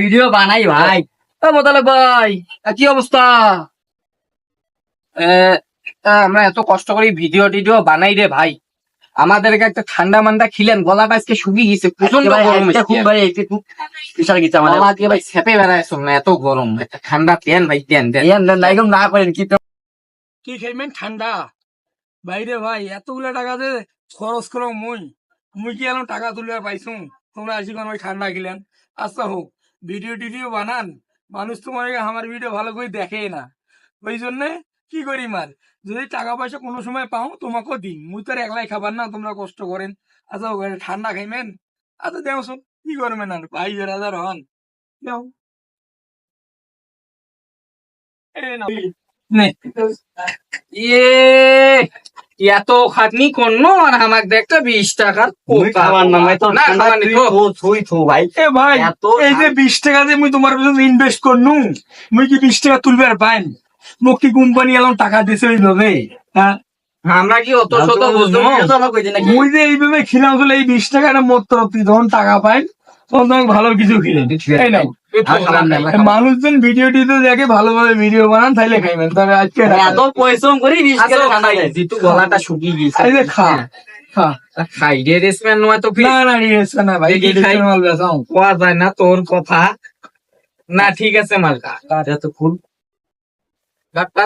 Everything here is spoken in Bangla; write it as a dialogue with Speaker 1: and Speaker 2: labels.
Speaker 1: ভিডিও বানাই ভাই।
Speaker 2: ও মোতালেব ভাই কি অবস্থা? আমরা এত কষ্ট করে ভিডিও টিডিও বানাই রে ভাই। আমাদেরকে একটা ঠান্ডা মান্ডা খিলেন গলাটা আজকে শুকিয়ে গেছে
Speaker 1: প্রচণ্ড
Speaker 2: গরম
Speaker 1: ভাই গেছে আমাদের।
Speaker 2: গলা না এত গরম একটা ঠান্ডা দেন ভাই দেন দেন।
Speaker 1: না করেন কি
Speaker 3: কি ঠান্ডা? বাইরে ভাই এতগুলা টাকা যে খরচ করো মুই মুই কি এলাম টাকা তুলে পাইছু? তোমরা আসি কোন ঠান্ডা খেলেন। আচ্ছা হোক ভিডিও টিডিও বানান। মানুষ তোমার আমার ভিডিও ভালো করে দেখে না। ওই জন্যে কি করি মার যদি টাকা পয়সা কোনো সময় পাও তোমাকেও দিন। মুই তো একলাই খাবার না তোমরা কষ্ট করেন। আচ্ছা এটা ঠান্ডা খাইবেন আচ্ছা দেও শোন কি করবেন আর? ভাই হাজার হন দেও।
Speaker 2: ইয়ে! এত খাটনি করনো আর আমাকে দেখতে বিশ টাকার
Speaker 1: খাবার ভাই তো
Speaker 2: না,
Speaker 1: থুই থু
Speaker 3: এ এই যে বিশ টাকা দিয়ে মুই তোমার পিছনে ইনভেস্ট করনু মুই কি বিশ টাকা তুলবে আর পাইন মোক কি কোম্পানি এলাম টাকা দিছে ওইভাবে হ্যাঁ?
Speaker 2: আমরা কি অত শত বুঝব
Speaker 3: মুই যে এইভাবে খিলাম এই বিশ টাকাটা মোট তরফ যখন টাকা পাই ভালো কিছু এই নাও। মানুষজন ভিডিও টিডিও দেখে ভালোভাবে ভিডিও বানান তাইলে খাইবেন। তবে আজকে
Speaker 1: এত পরিশ্রম করি
Speaker 2: গলাটা শুকিয়ে গেছে
Speaker 3: খা খা।
Speaker 2: খাই। রে রেসমেন্ট নয় তো
Speaker 3: না না রিয়েছে না ভাই।
Speaker 2: খাই।
Speaker 3: মাল বেচাও
Speaker 2: কোয়া যায় না তোর কথা। না ঠিক আছে মালটা।
Speaker 1: ফুল।
Speaker 2: কাট।